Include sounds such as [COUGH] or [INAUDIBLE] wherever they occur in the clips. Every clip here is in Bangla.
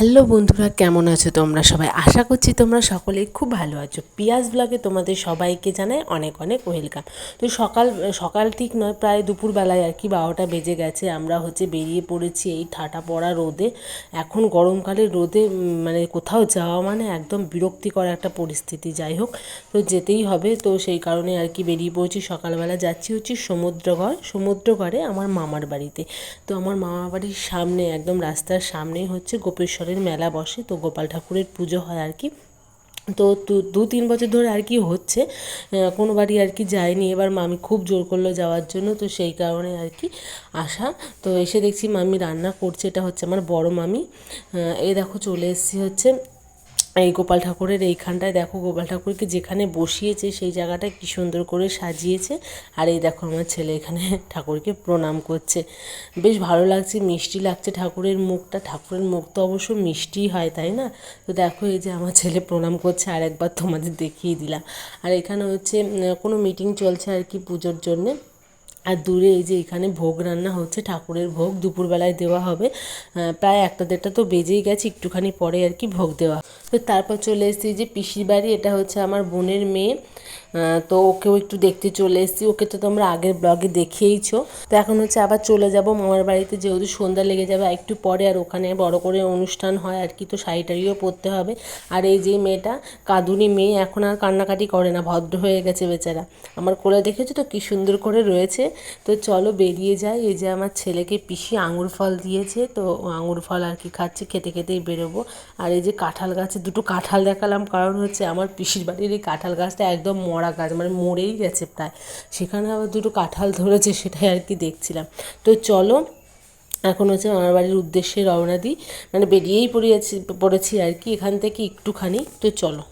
হ্যালো বন্ধুরা, কেমন আছো তোমরা সবাই? আশা করছি তোমরা সকলেই খুব ভালো আছো। পিয়াজ ব্লগে তোমাদের সবাইকে জানাই অনেক অনেক ওয়েলকাম তো সকাল সকাল ঠিক নয়, প্রায় দুপুরবেলায় আর কি বারোটা বেজে গেছে। আমরা হচ্ছে বেরিয়ে পড়েছি এই ঠাটা পড়া রোদে। এখন গরমকালে রোদে মানে কোথাও যাওয়া মানে একদম বিরক্তিকর একটা পরিস্থিতি। যাই হোক, তো যেতেই হবে। তো সেই কারণে আর কি বেরিয়ে পড়েছি। সকালবেলা যাচ্ছি হচ্ছে সমুদ্রগড়, সমুদ্রগড়ে আমার মামার বাড়িতে। তো আমার মামার বাড়ির সামনে, একদম রাস্তার সামনেই হচ্ছে গোপেশ্বরের মেলা বসে, তো গোপাল ঠাকুরের পুজো হয় আর কি। তো দু- তিন বছর ধরে আর কি হচ্ছে। কোনো বাড়ি আর কি যায়নি। এবার মামি খুব জোর করল যাওয়ার জন্য, তো সেই কারণে আর কি আসা। তো এসে দেখছি মামি রান্না করছে। এটা হচ্ছে আমার বড় মামি। এ দেখো চলে এসেছি হচ্ছে এই গোপাল ঠাকুরের এইখানটায় দেখো, গোপাল ঠাকুরকে যেখানে বসিয়েছে সেই জায়গাটা কি সুন্দর করে সাজিয়েছে। আর এই দেখো আমার ছেলে এখানে [LAUGHS] ঠাকুরকে প্রণাম করছে। বেশ ভালো লাগছে, মিষ্টি লাগছে ঠাকুরের মুখটা। ঠাকুরের মুখ তো অবশ্য মিষ্টিই হয়, তাই না? তো দেখো এই যে আমার ছেলে প্রণাম করছে আর একবার তোমাদের দেখিয়ে দিলাম। আর এখানে হচ্ছে কোনো মিটিং চলছে আর কি পুজোর জন্যে। আর দূরে এই যে এখানে ভোগ রান্না হচ্ছে, ঠাকুরের ভোগ, দুপুরবেলায় দেওয়া হবে। প্রায় একটা দেড়টা তো বেজেই গেছে, একটুখানি পরে আর কি ভোগ দেওয়া। তো তারপর চলে এসেছি যে পিসির বাড়ি, এটা হচ্ছে আমার বোনের মেয়ে। তো ওকেও একটু দেখতে চলে এসেছি। ওকে তো তোমরা আগের ব্লগে দেখিয়েইছো তো এখন হচ্ছে আবার চলে যাব। মামার বাড়িতে যেহেতু সন্ধ্যা লেগে যাবে একটু পরে আর ওখানে বড় করে অনুষ্ঠান হয়, আর কি তো শাড়ি টাড়িও পরতে হবে। আর এই যে মেয়েটা, কাঁদুনি মেয়ে, এখন আর কান্নাকাটি করে না, ভদ্র হয়ে গেছে বেচারা। আমার কোলে দেখেছ তো, কি সুন্দর করে রয়েছে। তো চলো বেরিয়ে যাই। এই যে আমার ছেলেকে পিসি আঙুর ফল দিয়েছে, তো আঙুর ফল আর কি খাচ্ছে, খেতে খেতেই বেরোবো। আর এই যে কাঁঠাল গাছে, দুটো কাঁঠাল দেখালাম, কারণ হচ্ছে আমার পিসির বাড়ির এই কাঁঠাল গাছটা একদম মরা গাছ মানে মরেই গেছে প্রায়। সেখানে আবার দুটো কাঁঠাল ধরেছে সেটাই আর কি দেখছিলাম। তো চলো, এখন হচ্ছে আমার বাড়ির উদ্দেশ্যে রওনা দিই। মানে বেরিয়েই পড়েছি পড়েছি আর কি, এখান থেকে একটুখানি। তো চলো।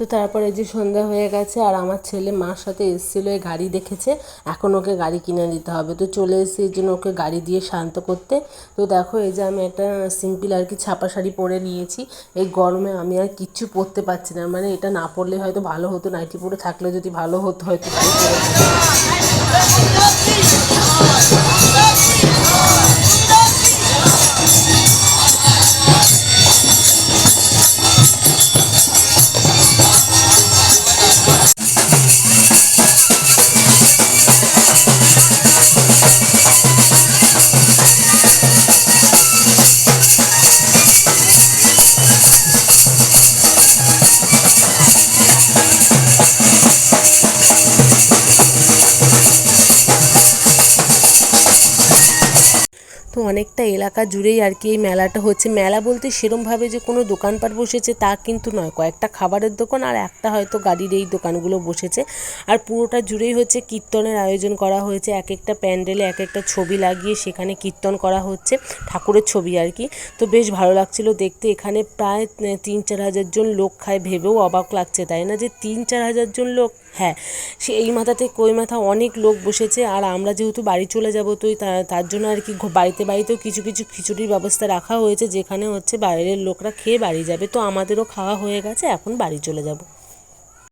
তো তারপরে যে সন্ধ্যা হয়ে গেছে আর আমার ছেলে মার সাথে এসেছিল, এই গাড়ি দেখেছে। এখন ওকে গাড়ি কিনে দিতে হবে। তো চলে এসেছি এই জন্য ওকে গাড়ি দিয়ে শান্ত করতে। তো দেখো এই যে আমি একটা সিম্পল আর কি ছাপা শাড়ি পরে নিয়েছি। এই গরমে আমি আর কিচ্ছু পরতে পারছি না। মানে এটা না পরলে হয়তো ভালো হতো, নাইটি পরে থাকলে যদি ভালো হতো হয়তো অনেকটা এলাকা জুড়েই আর কি এই মেলাটা হচ্ছে। মেলা বলতে সেরমভাবে যে কোনো দোকানপাট বসেছে তা কিন্তু নয়। কয়েকটা খাবারের দোকান আর একটা হয়তো গাড়ির এই দোকানগুলো বসেছে। আর পুরোটা জুড়েই হচ্ছে কীর্তনের আয়োজন করা হয়েছে। এক একটা প্যান্ডেলে এক একটা ছবি লাগিয়ে সেখানে কীর্তন করা হচ্ছে, ঠাকুরের ছবি আর কি। তো বেশ ভালো লাগছিল দেখতে। এখানে প্রায় তিন চার হাজার জন লোক খায়, ভেবেও অবাক লাগছে, তাই না? যে তিন চার হাজার জন লোক? হ্যাঁ সে এই মাথাতে কই মাথা অনেক লোক বসেছে। আর আমরা যেহেতু বাড়ি চলে যাব তো, তার জন্য আর কি ঘ- বাড়িতে বাড়িতেও কিছু কিছু খিচুড়ির ব্যবস্থা রাখা হয়েছে, যেখানে হচ্ছে বাইরের লোকরা খেয়ে বাড়ি যাবে। তো আমাদেরও খাওয়া হয়ে গেছে, এখন বাড়ি চলে যাব।